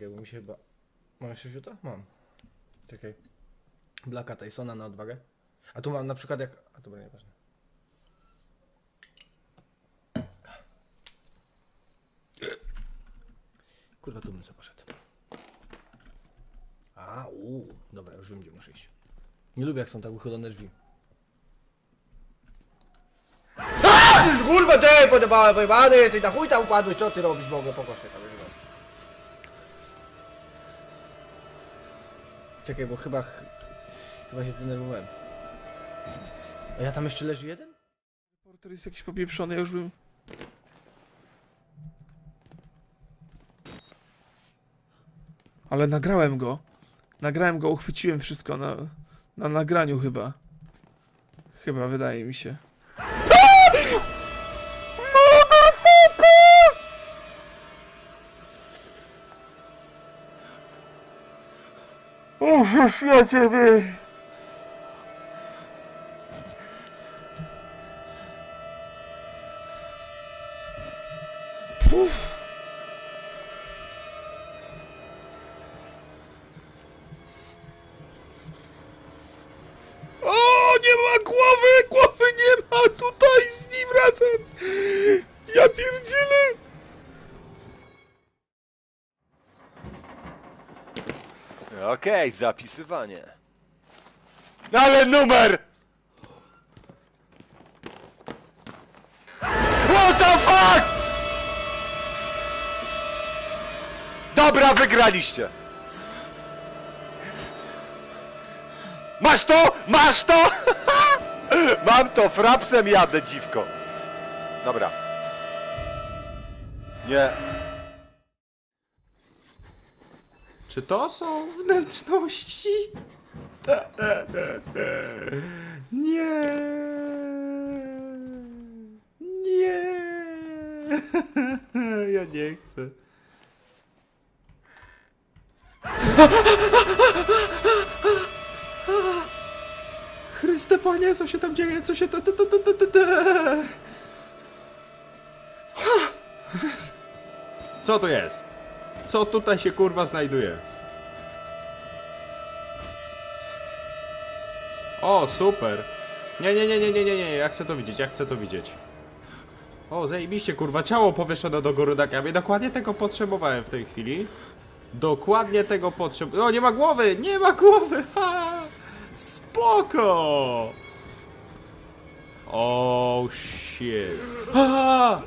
Czekaj, bo mi się chyba... Mam jeszcze fiuta? Mam. Czekaj. Blacka Tysona na odwagę. A tu mam na przykład jak... A dobra, nieważne. Kurwa, tu bym co poszedł. A, uuu, dobra, już wiem gdzie muszę iść. Nie lubię jak są tak uchylone drzwi. Kurwa, ty, pojebany jesteś, na chuj tam upadłeś, co ty robisz, mogę, popatrz tam, Czekaj, bo chyba, chyba się zdenerwowałem. A ja tam jeszcze leży jeden? Porter jest jakiś popieprzony, ja już bym... Ale nagrałem go. Nagrałem go, uchwyciłem wszystko na, na nagraniu chyba. Chyba, wydaje mi się. O, ja ciebie! O, nie ma głowy! Głowy nie ma tutaj z nim razem! Ja pierdzielę! Okej, zapisywanie. Ale numer! What the fuck? Dobra, wygraliście. Masz to? Masz to? Mam to, frapsem jadę, dziwko. Dobra. Nie. Czy to są wnętrzności? Nie. Nie. Ja nie chcę. Chryste Panie, co się tam dzieje? Co się ta, ta, ta, ta, ta, ta. Co to jest? Co tutaj się kurwa znajduje? O, super. Nie, nie, nie, nie, nie, nie, nie, ja chcę to widzieć, ja chcę to widzieć. O, zajebiście, kurwa, ciało powieszone do góry tak, ja dokładnie tego potrzebowałem w tej chwili. Dokładnie tego potrzebowałem. O, nie ma głowy, nie ma głowy, ha! Spoko! Oh, shit. Ha!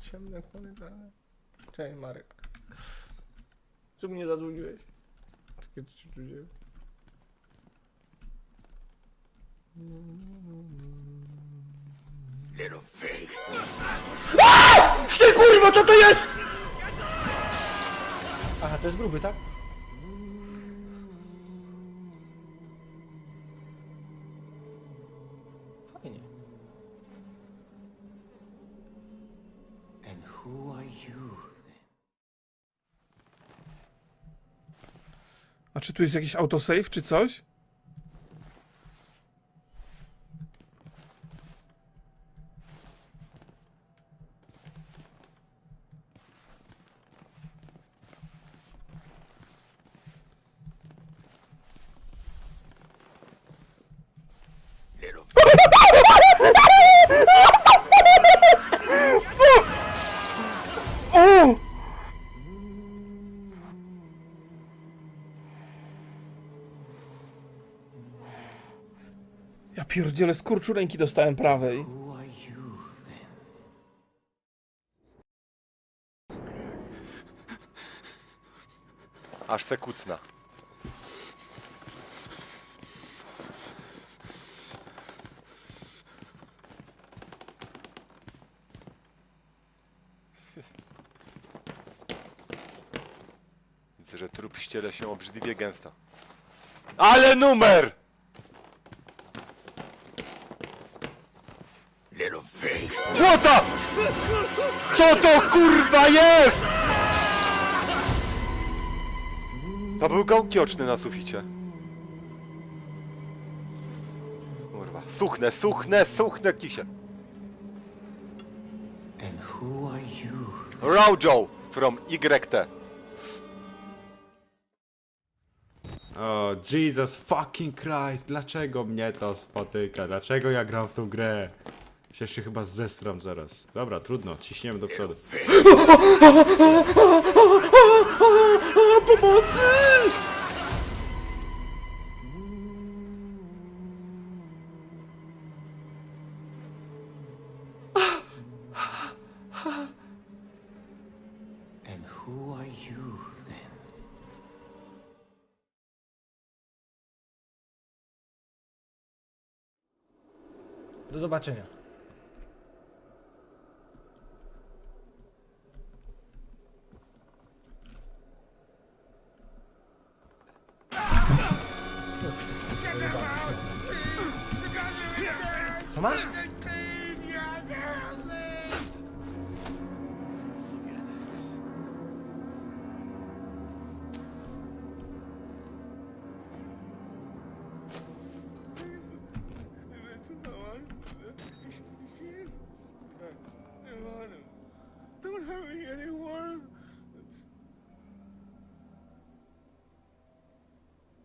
Ciemne chłony Cześć Marek. Czemu nie zadzwoniłeś? Takie ci czuję. Ty kurwa, co to jest? Aha, to jest gruby, tak? A czy tu jest jakiś autosave, czy coś? Ja pierdzielę, skurczu ręki dostałem prawej. Aż se kucna. Widzę, że trup ściele się obrzydliwie gęsto. Ale numer! Little pig. Co to? Co to kurwa jest? To był gałki oczny na suficie. Kurwa. Suchnę, suchnę, suchnę kisie. And who are you? Rojo from YT. O, Jesus fucking Christ, dlaczego mnie to spotyka? Dlaczego ja gram w tą grę? Przecież się chyba zesram zaraz. Dobra, trudno, ciśniemy do przodu. Pomocy! Do zobaczenia. Co masz?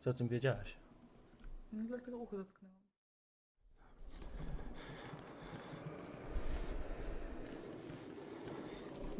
Co o tym wiedziałeś? No dlatego ucho dotknęłam.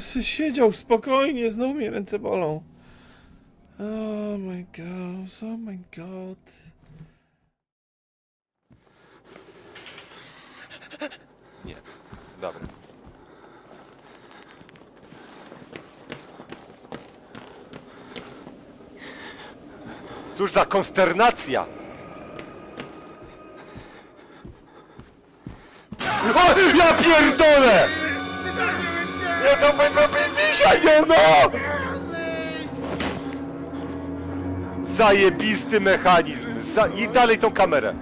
Se siedział spokojnie, znowu mnie ręce bolą. Oh my god, oh my god. Nie. Dobra. Cóż za konsternacja! O, ja pierdolę! Nie to misia, nie no! Zajebisty mechanizm. Za... I dalej tą kamerę.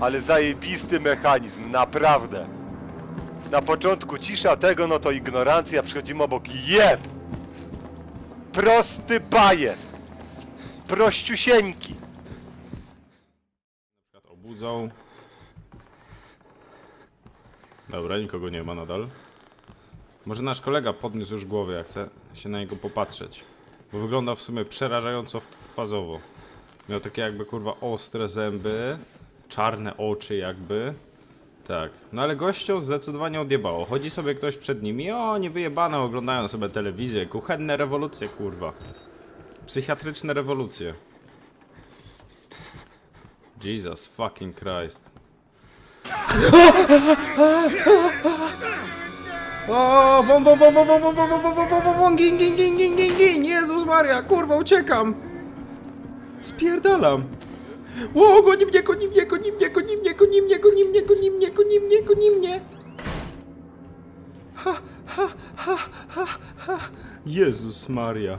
Ale zajebisty mechanizm, naprawdę. Na początku cisza tego, no to ignorancja, przychodzimy obok jeb! Prosty bajer! Prościusieńki! Obudzą. Dobra, nikogo nie ma nadal. Może nasz kolega podniósł już głowę, jak chce się na niego popatrzeć. Bo wygląda w sumie przerażająco fazowo. Miał takie jakby kurwa ostre zęby, czarne oczy jakby. Tak, no ale gościom zdecydowanie odjebało. Chodzi sobie ktoś przed nimi, o nie wyjebane, oglądają sobie telewizję, kuchenne rewolucje kurwa. Psychiatryczne rewolucje. Jesus fucking Christ. O, won, won, won, won, won, won, won, won, won, won, won, won, gin, gin, gin, gin, gin, gin, Jezus Maria, kurwa, uciekam. Spierdalam. Ło, goni mnie, goni mnie, goni mnie, goni mnie, goni mnie, goni mnie, goni mnie, goni mnie, goni mnie. Ha, ha, ha, ha, ha. Jezus Maria.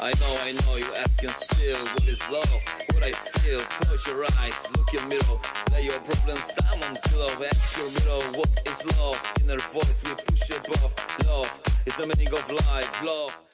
I know, I know, you asking still what is love, what I feel. Close your eyes, look in mirror, lay your problems down on pillow. Ask your mirror, what is love? Inner voice we push above. Love is the meaning of life. Love